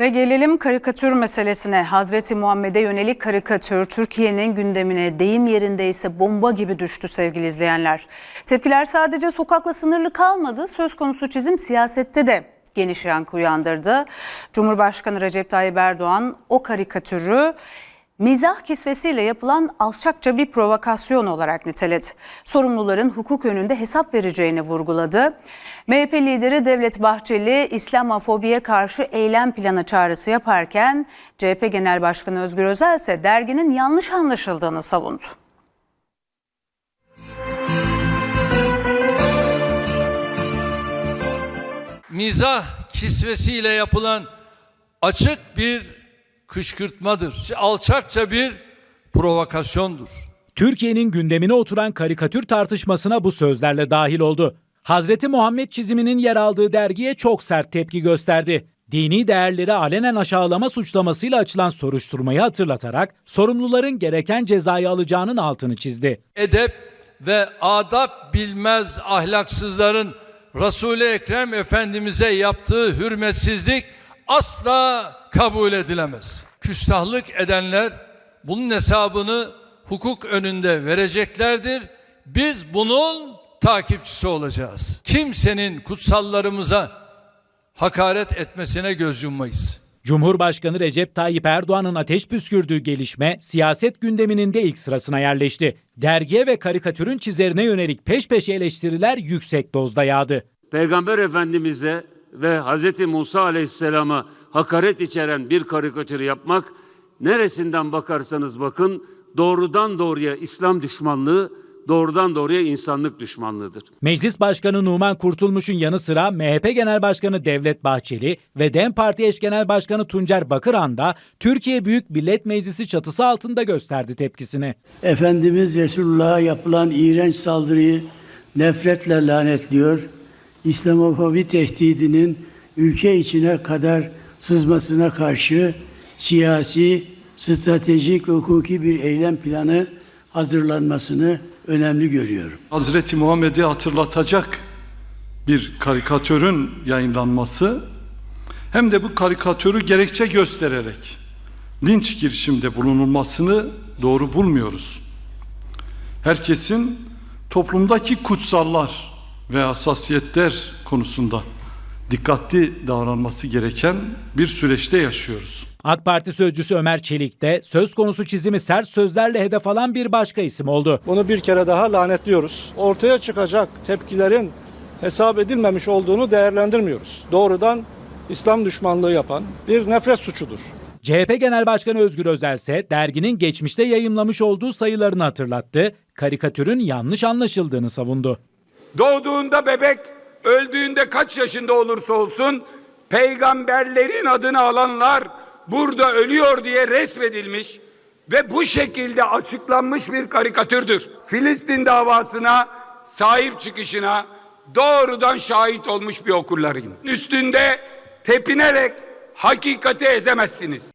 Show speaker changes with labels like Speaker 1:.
Speaker 1: Ve gelelim karikatür meselesine. Hazreti Muhammed'e yönelik karikatür Türkiye'nin gündemine deyim yerindeyse bomba gibi düştü sevgili izleyenler. Tepkiler sadece sokakla sınırlı kalmadı. Söz konusu çizim siyasette de geniş yankı uyandırdı. Cumhurbaşkanı Recep Tayyip Erdoğan o karikatürü mizah kisvesiyle yapılan alçakça bir provokasyon olarak niteledi. Sorumluların hukuk önünde hesap vereceğini vurguladı. MHP lideri Devlet Bahçeli İslamofobiye karşı eylem planı çağrısı yaparken CHP Genel Başkanı Özgür Özel ise derginin yanlış anlaşıldığını savundu.
Speaker 2: mizah kisvesiyle yapılan açık bir kışkırtmadır. Alçakça bir provokasyondur.
Speaker 3: Türkiye'nin gündemine oturan karikatür tartışmasına bu sözlerle dahil oldu. Hazreti Muhammed çiziminin yer aldığı dergiye çok sert tepki gösterdi. Dini değerleri alenen aşağılama suçlamasıyla açılan soruşturmayı hatırlatarak sorumluların gereken cezayı alacağının altını çizdi.
Speaker 2: Edep ve adap bilmez ahlaksızların Resul-i Ekrem Efendimiz'e yaptığı hürmetsizlik asla kabul edilemez. Küstahlık edenler bunun hesabını hukuk önünde vereceklerdir. Biz bunun takipçisi olacağız. Kimsenin kutsallarımıza hakaret etmesine göz yummayız.
Speaker 3: Cumhurbaşkanı Recep Tayyip Erdoğan'ın ateş püskürdüğü gelişme siyaset gündeminin de ilk sırasına yerleşti. Dergiye ve karikatürün çizerine yönelik peş peşe eleştiriler yüksek dozda yağdı.
Speaker 4: Peygamber Efendimiz'e ve Hz. Musa Aleyhisselam'a hakaret içeren bir karikatür yapmak neresinden bakarsanız bakın doğrudan doğruya İslam düşmanlığı, doğrudan doğruya insanlık düşmanlığıdır.
Speaker 3: Meclis Başkanı Numan Kurtulmuş'un yanı sıra MHP Genel Başkanı Devlet Bahçeli ve DEM Parti eş genel başkanı Tuncer Bakıran da Türkiye Büyük Millet Meclisi çatısı altında gösterdi tepkisini.
Speaker 5: Efendimiz Resulullah'a yapılan iğrenç saldırıyı nefretle lanetliyor. İslamofobi tehdidinin ülke içine kadar sızmasına karşı siyasi, stratejik, hukuki bir eylem planı hazırlanmasını önemli görüyorum.
Speaker 6: Hazreti Muhammed'i hatırlatacak bir karikatürün yayınlanması hem de bu karikatürü gerekçe göstererek linç girişimde bulunulmasını doğru bulmuyoruz. Herkesin toplumdaki kutsallar ve hassasiyetler konusunda dikkatli davranması gereken bir süreçte yaşıyoruz.
Speaker 3: AK Parti sözcüsü Ömer Çelik de söz konusu çizimi sert sözlerle hedef alan bir başka isim oldu.
Speaker 7: Bunu bir kere daha lanetliyoruz. Ortaya çıkacak tepkilerin hesap edilmemiş olduğunu değerlendirmiyoruz. Doğrudan İslam düşmanlığı yapan bir nefret suçudur.
Speaker 3: CHP Genel Başkanı Özgür Özel ise derginin geçmişte yayımlamış olduğu sayılarını hatırlattı, karikatürün yanlış anlaşıldığını savundu.
Speaker 8: Doğduğunda bebek, öldüğünde kaç yaşında olursa olsun peygamberlerin adını alanlar burada ölüyor diye resmedilmiş ve bu şekilde açıklanmış bir karikatürdür. Filistin davasına sahip çıkışına doğrudan şahit olmuş bir okurlarıyım. Üstünde tepinerek hakikati ezemezsiniz.